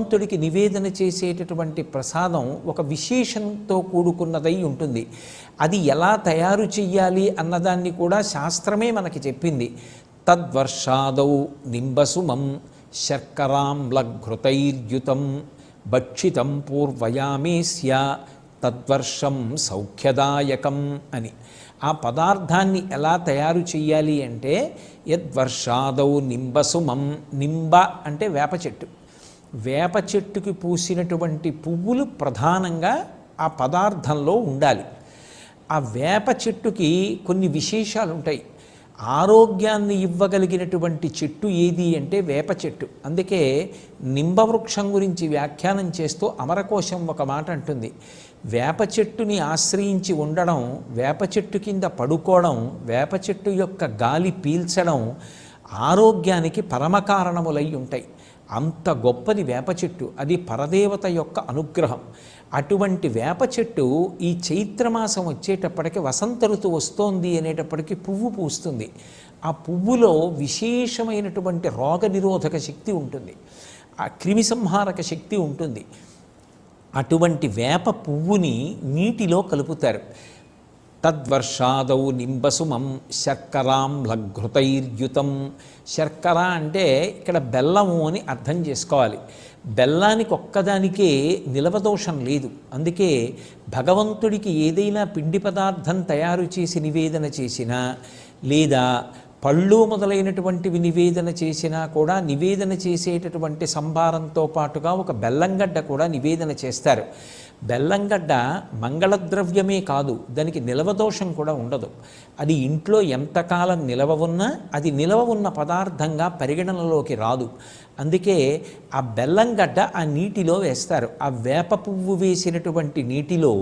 భగవంతుడికి నివేదన చేసేటటువంటి ప్రసాదం ఒక విశేషంతో కూడుకున్నదై ఉంటుంది. అది ఎలా తయారు చెయ్యాలి అన్నదాన్ని కూడా శాస్త్రమే మనకి చెప్పింది. తద్వర్షాదౌ నింబసుమం శర్కరాంలఘృతైర్యుతం భక్షితం పూర్వయామేస్య తద్వర్షం సౌఖ్యదాయకం అని. ఆ పదార్థాన్ని ఎలా తయారు చెయ్యాలి అంటే యద్వర్షాదౌ నింబసుమం నింబ అంటే వేప చెట్టు. వేప చెట్టుకి పూసినటువంటి పువ్వులు ప్రధానంగా ఆ పదార్థంలో ఉండాలి. ఆ వేప చెట్టుకి కొన్ని విశేషాలు ఉంటాయి. ఆరోగ్యాన్ని ఇవ్వగలిగినటువంటి చెట్టు ఏది అంటే వేప చెట్టు. అందుకే నింబవృక్షం గురించి వ్యాఖ్యానం చేస్తూ అమరకోశం ఒక మాట అంటుంది. వేప చెట్టుని ఆశ్రయించి ఉండడం వేప చెట్టు కింద పడుకోవడం వేప చెట్టు యొక్క గాలి పీల్చడం ఆరోగ్యానికి పరమకారణములై ఉంటాయి. అంత గొప్పది వేప చెట్టు. అది పరదేవత యొక్క అనుగ్రహం. అటువంటి వేప చెట్టు ఈ చైత్రమాసం వచ్చేటప్పటికి వసంత ఋతువు వస్తోంది అనేటప్పటికి పువ్వు పూస్తుంది. ఆ పువ్వులో విశేషమైనటువంటి రోగ నిరోధక శక్తి ఉంటుంది. ఆ క్రిమిసంహారక శక్తి ఉంటుంది. అటువంటి వేప పువ్వుని నీటిలో కలుపుతారు. తద్వర్షాదౌ నింబసుమం శర్కరాం లఘృతైర్యుతం. శర్కర అంటే ఇక్కడ బెల్లము అని అర్థం చేసుకోవాలి. బెల్లానికి ఒక్కదానికే నిలవదోషం లేదు. అందుకే భగవంతుడికి ఏదైనా పిండి పదార్థం తయారు చేసి నివేదన చేసినా లేదా పళ్ళు మొదలైనటువంటివి నివేదన చేసినా కూడా నివేదన చేసేటటువంటి సంభారంతో పాటుగా ఒక బెల్లంగడ్డ కూడా నివేదన చేస్తారు. బెల్లంగడ్డ మంగళద్రవ్యమే కాదు దానికి నిలవదోషం కూడా ఉండదు. అది ఇంట్లో ఎంతకాలం నిలవ ఉన్నా అది నిలవ ఉన్న పదార్థంగా పరిగణనలోకి రాదు. అందుకే ఆ బెల్లంగడ్డ ఆ నీటిలో వేస్తారు. ఆ వేప పువ్వు వేసినటువంటి నీటిలో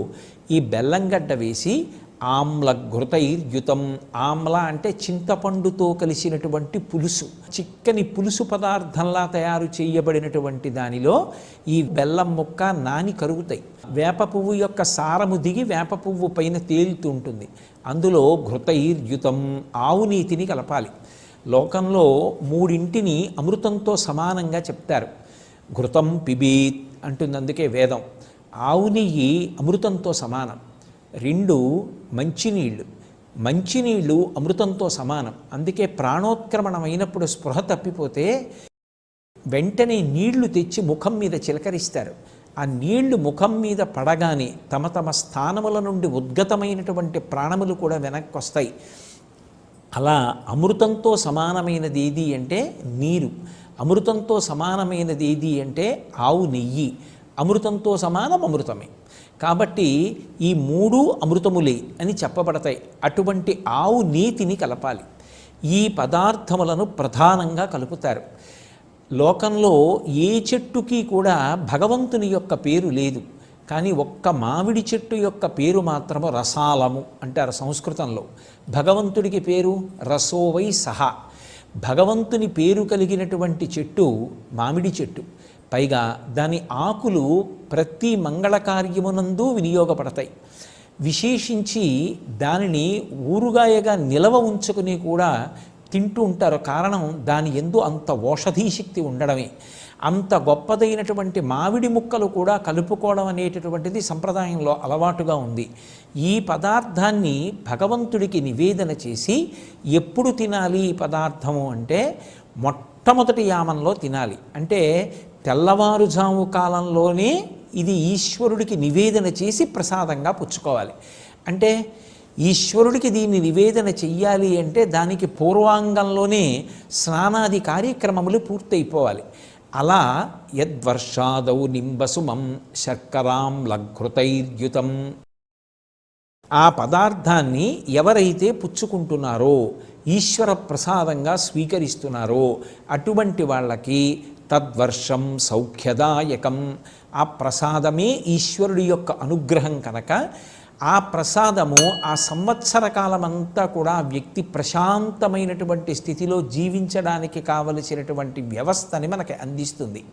ఈ బెల్లంగడ్డ వేసి ఆమ్ల ఘృతైర్యుతం. ఆమ్ల అంటే చింతపండుతో కలిసినటువంటి పులుసు. చిక్కని పులుసు పదార్థంలా తయారు చేయబడినటువంటి దానిలో ఈ బెల్లం ముక్క నాని కరుగుతాయి. వేప పువ్వు యొక్క సారము దిగి వేప పువ్వు పైన తేలుతూ ఉంటుంది. అందులో ఘృతైర్యుతం ఆవు నీతిని కలపాలి. లోకంలో మూడింటిని అమృతంతో సమానంగా చెప్తారు. ఘృతం పిబీత్ అంటుంది అందుకే వేదం. ఆవు నెయ్యి అమృతంతో సమానం. రెండు మంచినీళ్ళు. మంచినీళ్ళు అమృతంతో సమానం. అందుకే ప్రాణోత్క్రమణమైనప్పుడు స్పృహ తప్పిపోతే వెంటనే నీళ్ళు తెచ్చి ముఖం మీద చిలకరిస్తారు. ఆ నీళ్ళు ముఖం మీద పడగానే తమ తమ స్థానముల నుండి ఉద్గతమైనటువంటి ప్రాణములు కూడా వెనక్కి వస్తాయి అలా అమృతంతో సమానమైనది ఏది అంటే నీరు. అమృతంతో సమానమైనది ఏది అంటే ఆవు నెయ్యి. అమృతంతో సమానం అమృతమే. కాబట్టి ఈ మూడు అమృతములే అని చెప్పబడతాయి. అటువంటి ఆవు నీతిని కలపాలి. ఈ పదార్థములను ప్రధానంగా కలుపుతారు. లోకంలో ఏ చెట్టుకి కూడా భగవంతుని యొక్క పేరు లేదు. కానీ ఒక్క మామిడి చెట్టు యొక్క పేరు మాత్రము రసాలము అంటారు సంస్కృతంలో. భగవంతుడికి పేరు రసోవై సహా. భగవంతుని పేరు కలిగినటువంటి చెట్టు మామిడి చెట్టు. పైగా దాని ఆకులు ప్రతి మంగళకార్యమునందు వినియోగపడతాయి. విశేషించి దానిని ఊరుగాయగా నిలవ ఉంచుకుని కూడా తింటూ ఉంటారు. కారణం దాని ఎందు అంత ఓషధీ శక్తి ఉండడమే. అంత గొప్పదైనటువంటి మామిడి ముక్కలు కూడా కలుపుకోవడం అనేటటువంటిది సంప్రదాయంలో అలవాటుగా ఉంది. ఈ పదార్థాన్ని భగవంతుడికి నివేదన చేసి ఎప్పుడు తినాలి ఈ పదార్థము అంటే మొట్టమొదటి యామంలో తినాలి. అంటే తెల్లవారుజాము కాలంలోనే ఇది ఈశ్వరుడికి నివేదన చేసి ప్రసాదంగా పుచ్చుకోవాలి. అంటే ఈశ్వరుడికి దీన్ని నివేదన చెయ్యాలి అంటే దానికి పూర్వాంగంలోనే స్నానాది కార్యక్రమములు పూర్తయిపోవాలి. అలా యద్వర్షాదౌ నింబసుమం శర్కరాం లఘృతైర్యుతం. ఆ పదార్థాన్ని ఎవరైతే పుచ్చుకుంటున్నారో ఈశ్వర ప్రసాదంగా స్వీకరిస్తున్నారో అటువంటి వాళ్ళకి తద్వర్షం సౌఖ్యదాయకం. ఆ ప్రసాదమే ఈశ్వరుడి యొక్క అనుగ్రహం కనుక ఆ ప్రసాదము ఆ సంవత్సర కాలమంతా కూడా ఆ వ్యక్తి ప్రశాంతమైనటువంటి స్థితిలో జీవించడానికి కావలసినటువంటి వ్యవస్థని మనకి అందిస్తుంది.